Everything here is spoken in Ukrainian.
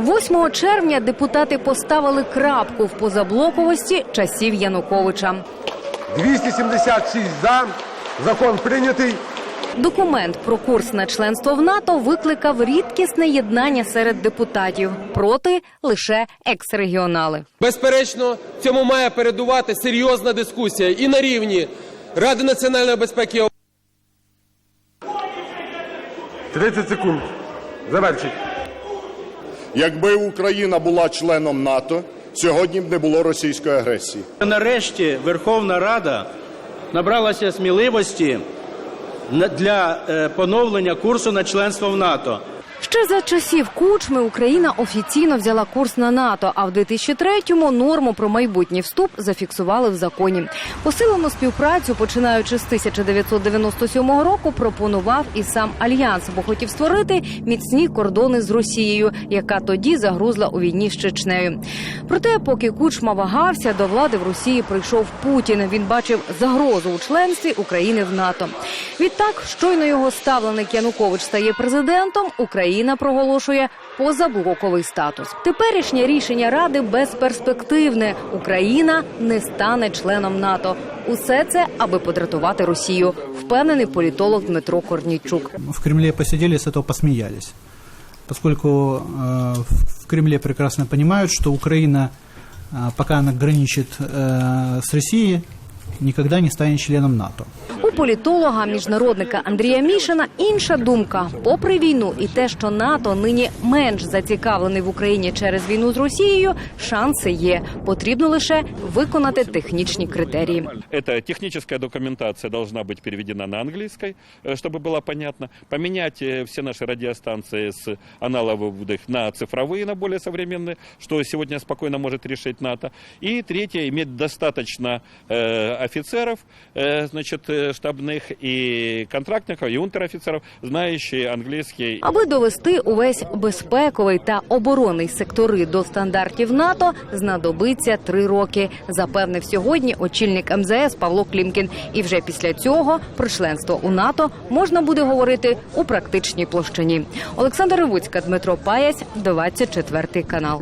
8 червня депутати поставили крапку в позаблоковості часів Януковича. 276 за. Закон прийнятий. Документ про курс на членство в НАТО викликав рідкісне єднання серед депутатів проти лише екс-регіонали. Безперечно, цьому має передувати серйозна дискусія і на рівні Ради національної безпеки. 30 секунд. Завершіть. Якби Україна була членом НАТО, сьогодні б не було російської агресії. Нарешті Верховна Рада набралася сміливості для е, поновлення курсу на членство в НАТО. Ще за часів кучми Україна офіційно взяла курс на НАТО, а в 2003-му норму про майбутній вступ зафіксували в законі. Посилену співпрацю, починаючи з 1997 року, пропонував і сам альянс, бо хотів створити міцні кордони з Росією, яка тоді загрузла у війні з Чечнею. Проте, поки кучма вагався, до влади в Росії прийшов Путін. Він бачив загрозу у членстві України в НАТО. Відтак, щойно його ставленик Янукович стає президентом, Україна проголошує позаблоковий статус. Теперішнє рішення ради безперспективне. Україна не стане членом НАТО. Усе це аби подратувати Росію, впевнений політолог Дмитро Корнійчук. в Кремле посидели, с этого посмеялись. Поскольку э, в- в Кремле прекрасно понимают, что Украина, э, пока она граничит э, с Россией, никогда не станет членом НАТО. У політолога, міжнародника Андрія Мішина інша думка. Попри війну і те, що НАТО нині менш зацікавлений в Україні через війну з Росією, шанси є. Потрібно лише виконати технічні критерії. Эта техническая документация должна быть переведена на английской, э, чтобы было понятно. Поменять э, все наши радиостанции с аналоговых на цифровые, на более современные, что сегодня спокойно может решить НАТО. И третье, иметь достаточно э, офицеров, э, значит, э, штабных и контрактников, и унтер-офицеров, знающие английский Аби довести увесь безпековий та оборонний сектори до стандартів НАТО, знадобиться три роки. Запевнив сьогодні очільник МЗС Павло Клімкін. І вже після цього про членство у НАТО можна буде говорити у практичній площині. Олександр Ревуцька, Дмитро Паясь, 24 канал.